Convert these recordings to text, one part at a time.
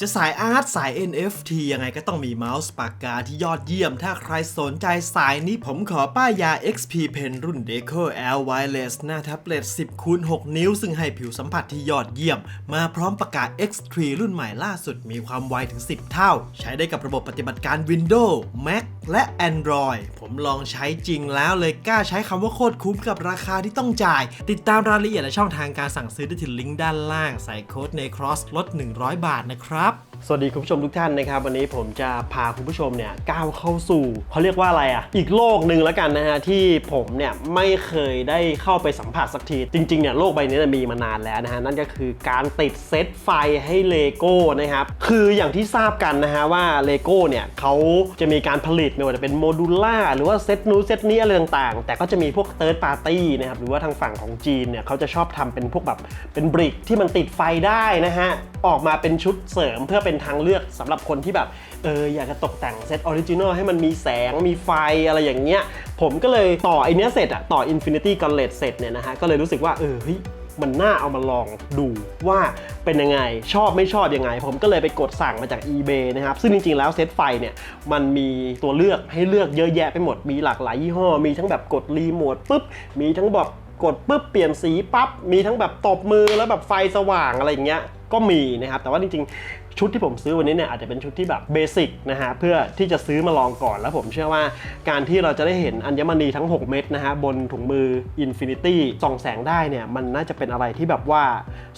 จะสายอาร์ตสาย NFT ยังไงก็ต้องมีเมาส์ปากกาที่ยอดเยี่ยม ถ้าใครสนใจสายนี้ผมขอป้ายยา XP Pen รุ่น Deco L Wireless หน้าแท็บเล็ต 10คูณ6นิ้ว ซึ่งให้ผิวสัมผัสที่ยอดเยี่ยม มาพร้อมปากกา X3 รุ่นใหม่ล่าสุดมีความไวถึง 10 เท่า ใช้ได้กับระบบปฏิบัติการ Windows Mac และ Android ผมลองใช้จริงแล้วเลยกล้าใช้คำว่าโคตรคุ้มกับราคาที่ต้องจ่าย ติดตามรายละเอียดและช่องทางการสั่งซื้อได้ที่ลิงก์ด้านล่าง ใส่โค้ดใน Cross ลด 100 บาทนะครับ สวัสดีคุณผู้ชมทุกท่านนะครับ วันนี้ผมจะพาคุณผู้ชมเนี่ยก้าวเข้าสู่เขาเรียกว่าอะไรอะ อีกโลกหนึ่งแล้วกันนะฮะที่ผมเนี่ยไม่เคยได้เข้าไปสัมผัสสักที จริงๆเนี่ยโลกใบนี้มีมานานแล้วนะฮะนั่นก็คือการติดเซตไฟให้เลโก้นะครับคืออย่างที่ทราบกันนะฮะว่าเลโก้เนี่ยเขาจะมีการผลิตไม่ว่าจะเป็นโมดูล่าหรือว่าเซตนู้นเซตนี้อะไรต่างๆ แต่ก็จะมีพวกเติร์ดปาร์ตี้นะครับหรือว่าทางฝั่งของจีนเนี่ยเขาจะชอบทำเป็นพวกแบบเป็นบริกที่มันติดไฟได้นะฮะออกมาเป็นชุดเสริมเพื่อเป็นทางเลือกสำหรับคนที่แบบเอออยากจะตกแต่งเซตออริจินอลให้มันมีแสงมีไฟอะไรอย่างเงี้ย ผมก็เลยต่อไอเนี้ยเสร็จอะต่อ Infinity Gauntlet เสร็จเนี่ยนะฮะก็เลยรู้สึกว่าเออเฮ้ยมันน่าเอามาลองดูว่าเป็นยังไงชอบไม่ชอบยังไง ผมก็เลยไปกดสั่งมาจาก eBay นะครับ ซึ่งจริงๆแล้วเซตไฟเนี่ยมันมีตัวเลือกให้เลือกเยอะแยะไปหมดมีหลากหลายยี่ห้อ มีทั้งแบบกดรีโมทปุ๊บ มีทั้งแบบกดปุ๊บเปลี่ยนสีปั๊บมีทั้งแบบตบมือแล้วแบบไฟสว่างอะไรอย่างเงี้ยก็มีนะครับ แต่ว่าจริงๆ ชุดที่ผมซื้อวันนี้เนี่ยอาจจะเป็นชุดที่แบบเบสิกนะฮะเพื่อที่จะซื้อมาลองก่อนแล้วผมเชื่อว่าการที่เราจะได้เห็นอัญมณีทั้ง 6 เม็ดนะฮะบนถุงมือ Infinity ส่องแสงได้เนี่ยมันน่าจะเป็นอะไรที่แบบว่า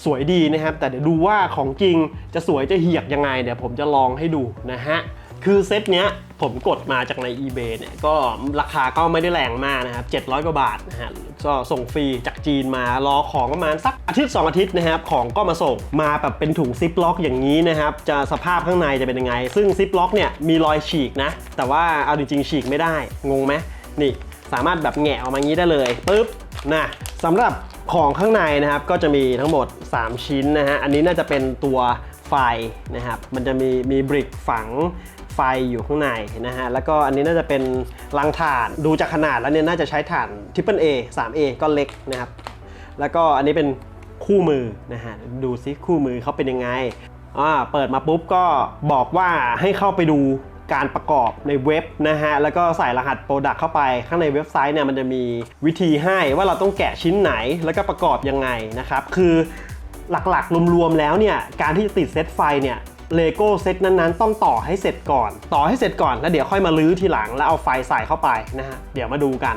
สวยดีนะครับแต่เดี๋ยวดูว่าของจริงจะสวยจะเหียกยังไงเดี๋ยวผมจะลองให้ดูนะฮะคือเซตเนี้ยผมกดมาจากใน eBay เนี่ยก็ราคาก็ไม่ได้แรงมากนะครับ700กว่าบาทนะฮะก็ส่งฟรีจากจีนมารอของประมาณสักอาทิตย์ 2 อาทิตย์นะครับของก็มาส่งมาแบบเป็นถุงซิปล็อกอย่างนี้นะครับจะสภาพข้างในจะเป็นยังไง ซึ่งซิปล็อกเนี่ยมีรอยฉีกนะ แต่ว่าเอาจริงๆฉีกไม่ได้งงไหมนี่สามารถแบบแงะออกมาอย่างนี้ได้เลยปุ๊บนะสำหรับของข้างในนะครับก็จะมีทั้งหมด 3 ชิ้นนะฮะอันนี้น่าจะเป็นตัวไฟนะครับมันจะมีมีบริกฝัง ไฟอยู่ข้างในนะฮะ แล้วก็อันนี้น่าจะเป็นรังถ่าน ดูจากขนาดแล้วเนี่ยน่าจะใช้ถ่าน Triple A 3A ก็เล็กนะครับ แล้วก็อันนี้เป็นคู่มือนะฮะ ดูซิคู่มือเขาเป็นยังไง อ่า เปิดมาปุ๊บก็บอกว่าให้เข้าไปดูการประกอบในเว็บนะฮะ แล้วก็ใส่รหัสโปรดักเข้าไป ข้างในเว็บไซต์เนี่ยมันจะมีวิธีให้ว่าเราต้องแกะชิ้นไหน แล้วก็ประกอบยังไงนะครับ คือหลักๆรวมๆแล้วเนี่ย การที่จะติดเซตไฟเนี่ย เลโก้เซตนั้นๆ ต้องต่อให้เสร็จก่อน ต่อให้เสร็จก่อนแล้วเดี๋ยวค่อยมาลื้อทีหลังแล้วเอาไฟใส่เข้าไปนะฮะเดี๋ยวมาดูกัน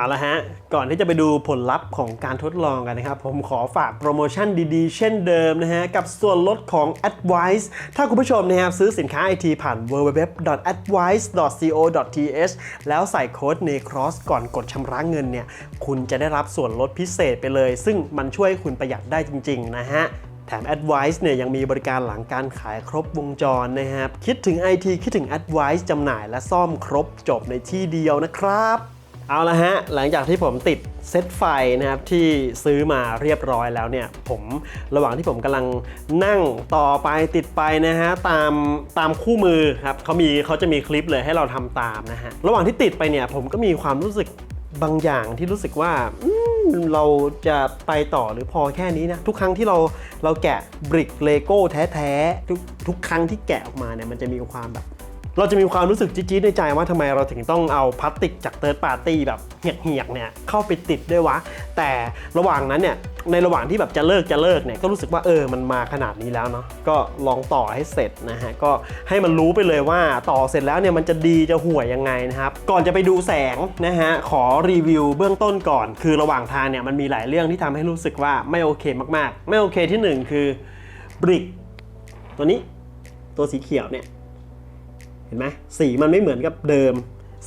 เอาละฮะ ก่อนที่จะไปดูผลลัพธ์ของการทดลองกันนะครับ ผมขอฝากโปรโมชั่นดีๆ เช่นเดิมนะฮะ กับส่วนลดของ Advice ถ้าคุณผู้ชมนะครับซื้อสินค้าไอทีผ่าน www.advice.co.th แล้วใส่โค้ด NECROSS ก่อนกดชำระเงินเนี่ย คุณจะได้รับส่วนลดพิเศษไปเลย ซึ่งมันช่วยคุณประหยัดได้จริง ๆ นะฮะแถม Advice เนี่ยยังมีบริการหลังการขายครบวงจรนะครับ คิดถึง IT คิดถึง Advice จำหน่ายและซ่อมครบจบในที่เดียวนะครับ เอาละฮะ หลังจากที่ผมติดเซตไฟนะครับที่ซื้อมาเรียบร้อยแล้วเนี่ย ผมระหว่างที่ผมกำลังนั่งต่อไปติดไปนะฮะ ตามตามคู่มือครับเขามีเขาจะมีคลิปเลยให้เราทำตามนะฮะ ระหว่างที่ติดไปเนี่ย ผมก็มีความรู้สึกบางอย่างที่รู้สึกว่าเราจะไปต่อหรือพอแค่นี้นะ ทุกครั้งที่เราเราแกะบริกเลโก้แท้ๆทุกทุกครั้งที่แกะออกมาเนี่ยมันจะมีความแบบ เราจะมีความรู้สึกจี๊ดๆในใจว่าทำไมเราถึงต้องเอาพลาสติกจากเติร์ดปาร์ตี้แบบเหียกๆเนี่ยเข้าไปติดด้วยวะ แต่ระหว่างนั้นเนี่ยในระหว่างที่แบบจะเลิกจะเลิกเนี่ยก็รู้สึกว่าเออมันมาขนาดนี้แล้วเนาะก็ลองต่อให้เสร็จนะฮะก็ให้มันรู้ไปเลยว่าต่อเสร็จแล้วเนี่ยมันจะดีจะห่วยยังไงนะครับก่อนจะไปดูแสงนะฮะขอรีวิวเบื้องต้นก่อน คือระหว่างทางเนี่ยมันมีหลายเรื่องที่ทำให้รู้สึกว่าไม่โอเคมากๆ ไม่โอเคที่หนึ่งคือ บริก ตัวนี้ตัวสีเขียวเนี่ย เห็นไหมสีมันไม่เหมือนกับเดิม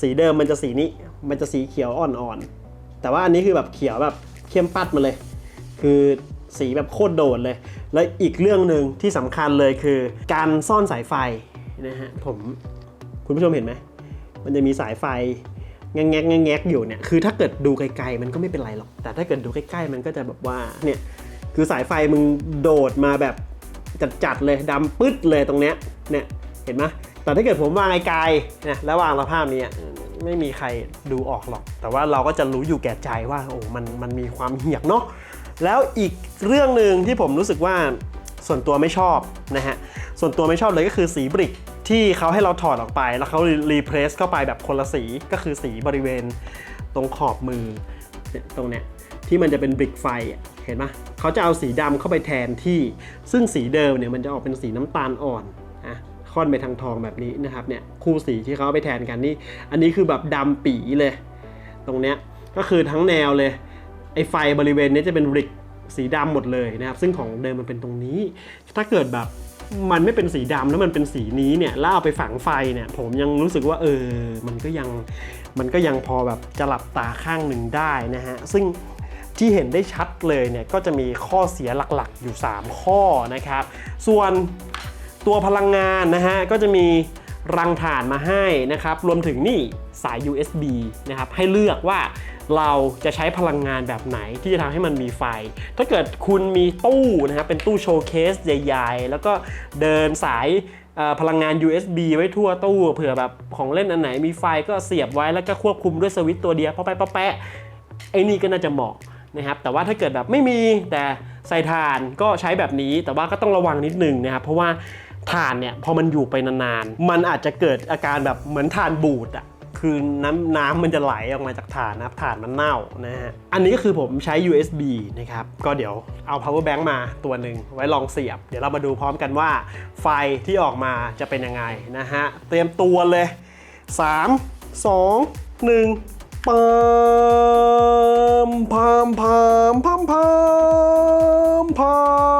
สีเดิมมันจะสีนี้ มันจะสีเขียวอ่อนๆ แต่ว่าอันนี้คือแบบเขียวแบบเข้มปัดมาเลย คือสีแบบโคตรโดดเลย และอีกเรื่องหนึ่งที่สำคัญเลยคือ การซ่อนสายไฟนะฮะผมคุณผู้ชมเห็นไหมมันจะมีสายไฟแงกแงกแงกแงกอยู่เนี่ยคือถ้าเกิดดูไกลๆมันก็ไม่เป็นไรหรอก แต่ถ้าเกิดดูใกล้ๆมันก็จะแบบว่าเนี่ยคือสายไฟมึงโดดมาแบบจัดๆเลยดำปึ๊ดเลยตรงเนี้ยเนี่ยเห็นไหม แต่ถ้าเกิดผมวางไกลๆนะแล้ววางสภาพนี้อะไม่มีใครดูออกหรอก แต่ว่าเราก็จะรู้อยู่แก่ใจว่าโอ้มันมันมีความเหี่ยกเนาะแล้วอีกเรื่องหนึ่งที่ผมรู้สึกว่าส่วนตัวไม่ชอบนะฮะส่วนตัวไม่ชอบเลยก็คือสีบริกที่เขาให้เราถอดออกไป แล้วเขารีเพรสเข้าไปแบบคนละสีก็คือสีบริเวณตรงขอบมือเนี่ยตรงเนี้ยที่มันจะเป็นบริกไฟอะเห็นไหมเขาจะเอาสีดำเข้าไปแทนที่ ซึ่งสีเดิมเนี่ยมันจะออกเป็นสีน้ำตาลอ่อนอะ ค่อนไปทางทองแบบนี้นะครับเนี่ยคู่สีที่เขาไปแทนกันนี่อันนี้คือแบบดำปีเลย ตรงเนี้ยก็คือทั้งแนวเลยไอ้ไฟบริเวณนี้จะเป็นริกสีดำหมดเลยนะครับ ซึ่งของเดิมมันเป็นตรงนี้ ถ้าเกิดแบบมันไม่เป็นสีดำแล้วมันเป็นสีนี้เนี่ยแล้วเอาไปฝังไฟเนี่ย ผมยังรู้สึกว่าเออมันก็ยังมันก็ยังพอแบบจะหลับตาข้างหนึ่งได้นะฮะซึ่งที่เห็นได้ชัดเลยเนี่ยก็จะมีข้อเสียหลักๆอยู่ 3 ข้อนะครับ ส่วน ตัวพลังงานนะฮะก็จะมีรังถ่านมาให้นะครับ รวมถึงนี่สาย USB นะครับ ให้เลือกว่าเราจะใช้พลังงานแบบไหนที่จะทำให้มันมีไฟ ถ้าเกิดคุณมีตู้นะครับ เป็นตู้โชว์เคสใหญ่ๆ แล้วก็เดินสายพลังงาน USB ไว้ทั่วตู้เผื่อแบบของเล่นอันไหนมีไฟก็เสียบไว้แล้วก็ควบคุมด้วยสวิตตัวเดียวพอไปะแปะไอ้นี่ก็น่าจะเหมาะนะครับ แต่ว่าถ้าเกิดแบบไม่มีแต่ใส่ถ่านก็ใช้แบบนี้ แต่ว่าก็ต้องระวังนิดนึงนะครับ เพราะว่า ถ่านเนี่ยพอมันอยู่ไปนานๆ มันอาจจะเกิดอาการแบบเหมือนถ่านบูดอะคือน้ำน้ำมันจะไหลออกมาจากถ่านนะครับถ่านมันเน่านะฮะ อันนี้ก็คือผมใช้ USB นะครับ ก็เดี๋ยวเอา power bank มาตัวหนึ่งไว้ลองเสียบ เดี๋ยวเรามาดูพร้อมกันว่า ไฟที่ออกมาจะเป็นยังไงนะฮะ เตรียมตัวเลย 3 2 1ปัมพามพามพามพามพา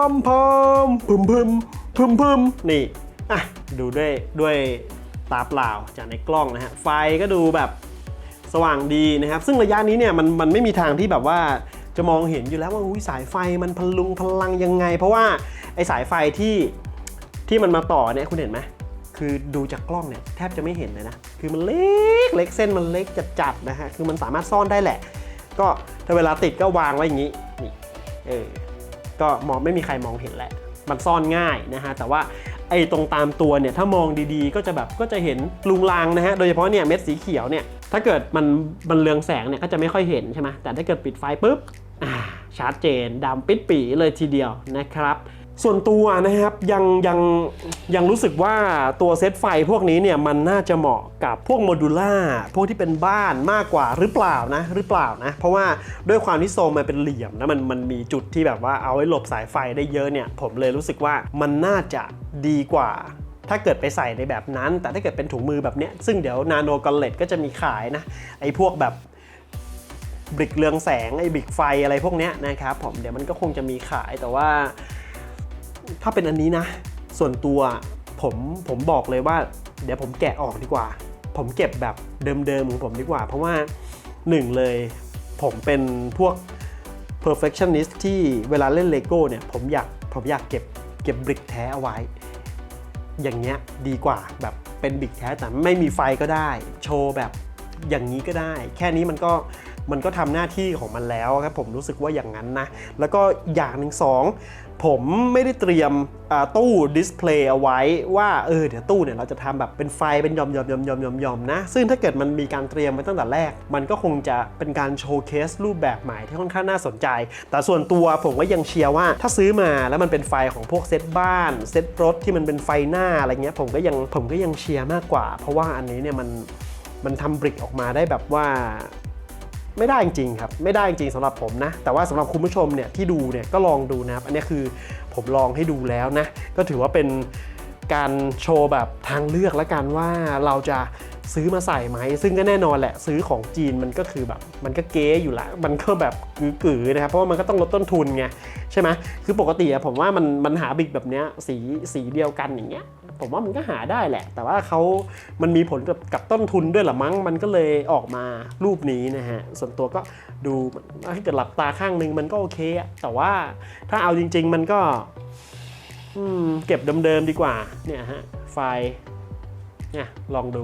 มพามพึมพึม พึมพึมนี่อะดูด้วยด้วยตาเปล่าจากในกล้องนะฮะไฟก็ดูแบบสว่างดีนะครับ ซึ่งระยะนี้เนี่ยมันมันไม่มีทางที่แบบว่าจะมองเห็นอยู่แล้วว่าอุ้ยสายไฟมันพลุงพลังยังไง เพราะว่าไอสายไฟที่ที่มันมาต่อเนี่ยคุณเห็นไหมคือดูจากกล้องเนี่ยแทบจะไม่เห็นเลยนะ คือมันเล็กเล็กเส้นมันเล็กจัดๆนะฮะคือมันสามารถซ่อนได้แหละ ก็ถ้าเวลาติดก็วางไว้อย่างนี้นี่เออก็มองไม่มีใครมองเห็นแหละ มันซ่อนง่ายนะฮะแต่ว่าไอ้ตรงตามตัวเนี่ยถ้ามองดีๆ ก็จะแบบก็จะเห็นลุงลางนะฮะโดยเฉพาะเนี่ยเม็ดสีเขียวเนี่ยถ้าเกิดมันมันเรืองแสงเนี่ยก็จะไม่ค่อยเห็นใช่ไหมแต่ถ้าเกิดปิดไฟปุ๊บชัดเจนดำปิดปีเลยทีเดียวนะครับ ส่วนตัวนะครับยังยังยังรู้สึกว่าตัวเซตไฟพวกนี้เนี่ยมันน่าจะเหมาะกับพวกโมดูล่าพวกที่เป็นบ้านมากกว่าหรือเปล่านะหรือเปล่านะ เพราะว่าด้วยความที่โซมมันเป็นเหลี่ยมแล้วมันมันมีจุดที่แบบว่าเอาไว้หลบสายไฟได้เยอะเนี่ย ผมเลยรู้สึกว่ามันน่าจะดีกว่าถ้าเกิดไปใส่ในแบบนั้น แต่ถ้าเกิดเป็นถุงมือแบบเนี้ยซึ่งเดี๋ยวนาโนกอลเลตก็จะมีขายนะไอ้พวกแบบบริกเรืองแสงไอ้บริกไฟอะไรพวกเนี้ยนะครับผมเดี๋ยวมันก็คงจะมีขายแต่ว่า ถ้าเป็นอันนี้นะ ส่วนตัวผมผมบอกเลยว่า เดี๋ยวผมแกะออกดีกว่า ผมเก็บแบบเดิมๆของผมดีกว่า เพราะว่าหนึ่งเลยผมเป็นพวก perfectionist ที่เวลาเล่นเลโก้เนี่ยผมอยากผมอยากเก็บเก็บบริกแท้เอาไว้ อย่างเงี้ยดีกว่าแบบเป็นบิ๊กแท้แต่ไม่มีไฟก็ได้ โชว์แบบอย่างนี้ก็ได้ แค่นี้มันก็ มันก็ทำหน้าที่ของมันแล้วครับผมรู้สึกว่าอย่างนั้นนะ แล้วก็อย่างหนึ่งสองผมไม่ได้เตรียมตู้ดิสเพลย์เอาไว้ว่าเออเดี๋ยวตู้เนี่ยเราจะทำแบบเป็นไฟเป็นยอมยอมยอมยอมยอมยอมนะ ซึ่งถ้าเกิดมันมีการเตรียมไว้ตั้งแต่แรก มันก็คงจะเป็นการโชว์เคสรูปแบบใหม่ที่ค่อนข้างน่าสนใจ แต่ส่วนตัวผมก็ยังเชียร์ว่า ถ้าซื้อมาแล้วมันเป็นไฟของพวกเซตบ้านเซตรถที่มันเป็นไฟหน้าอะไรเงี้ยผมก็ยังผมก็ยังเชียร์มากกว่า เพราะว่าอันนี้เนี่ยมันมันทำบริกออกมาได้แบบว่า ไม่ได้จริงครับ ไม่ได้จริงๆสำหรับผมนะ แต่ว่าสำหรับคุณผู้ชมเนี่ยที่ดูเนี่ยก็ลองดูนะครับ อันนี้คือผมลองให้ดูแล้วนะ ก็ถือว่าเป็นการโชว์แบบทางเลือกแล้วกันว่าเราจะซื้อมาใส่ไหม ซึ่งก็แน่นอนแหละซื้อของจีนมันก็คือแบบ มันก็เก๊อยู่ละมันก็แบบกือๆนะครับ เพราะว่ามันก็ต้องลดต้นทุนไง ใช่ไหมคือปกติอะผมว่ามันมันหาบิกแบบเนี้ยสีสีเดียวกันอย่างเงี้ย ผมว่ามันก็หาได้แหละ แต่ว่าเขามันมีผลกับกับต้นทุนด้วยหรือมั้ง มันก็เลยออกมารูปนี้นะฮะ ส่วนตัวก็ดูถ้าเกิดหลับตาข้างนึงมันก็โอเคอะแต่ว่าถ้าเอาจริง ๆ มันก็เก็บเดิมๆดีกว่า เนี่ยฮะ ไฟล์เนี่ยลองดู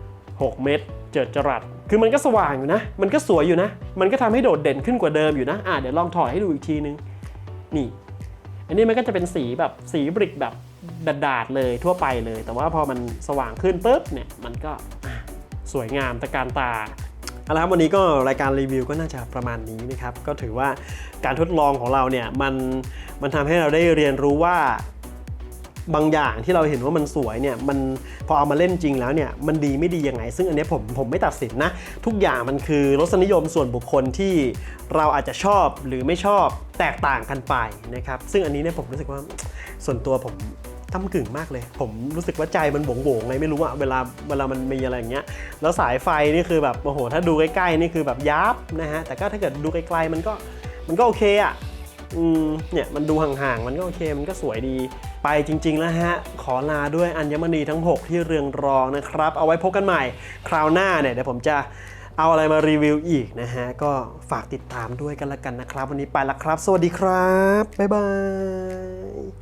6 เม็ดเจิดจรัสคือมันก็สว่างอยู่นะ มันก็สวยอยู่นะ มันก็ทำให้โดดเด่นขึ้นกว่าเดิมอยู่นะ อะเดี๋ยวลองถอดให้ดูอีกทีนึง นี่ อันนี้มันก็จะเป็นสีแบบสีบริกแบบ ดาดๆเลยทั่วไปเลย แต่ว่าพอมันสว่างขึ้นปุ๊บเนี่ยมันก็สวยงามตะการตาเอาละครับวันนี้ก็รายการรีวิวก็น่าจะประมาณนี้นะครับ ก็ถือว่าการทดลองของเราเนี่ยมันมันทำให้เราได้เรียนรู้ว่าบางอย่างที่เราเห็นว่ามันสวยเนี่ยมันพอเอามาเล่นจริงแล้วเนี่ยมันดีไม่ดียังไง ซึ่งอันนี้ผมผมไม่ตัดสินนะ ทุกอย่างมันคือรสนิยมส่วนบุคคลที่เราอาจจะชอบหรือไม่ชอบแตกต่างกันไปนะครับ ซึ่งอันนี้เนี่ยผมรู้สึกว่าส่วนตัวผม ต้ากึ่งมากเลย ผมรู้สึกว่าใจมันโหวงๆไงไม่รู้อะเวลาเวลามันมีอะไรอย่างเงี้ย แล้วสายไฟนี่คือแบบโอ้โห ถ้าดูใกล้ๆนี่คือแบบยับนะฮะ แต่ก็ถ้าเกิดดูไกลๆมันก็มันก็โอเคอะอืมเนี่ยมันดูห่างๆ มันก็โอเคมันก็สวยดี ไปจริงๆแล้วฮะ ขอลาด้วยอัญมณีทั้ง 6 ที่เรืองรองนะครับ เอาไว้พบกันใหม่ คราวหน้าเนี่ยเดี๋ยวผมจะเอาอะไรมารีวิวอีกนะฮะ ก็ฝากติดตามด้วยกันละกันนะครับ วันนี้ไปละครับ สวัสดีครับ บ๊ายบาย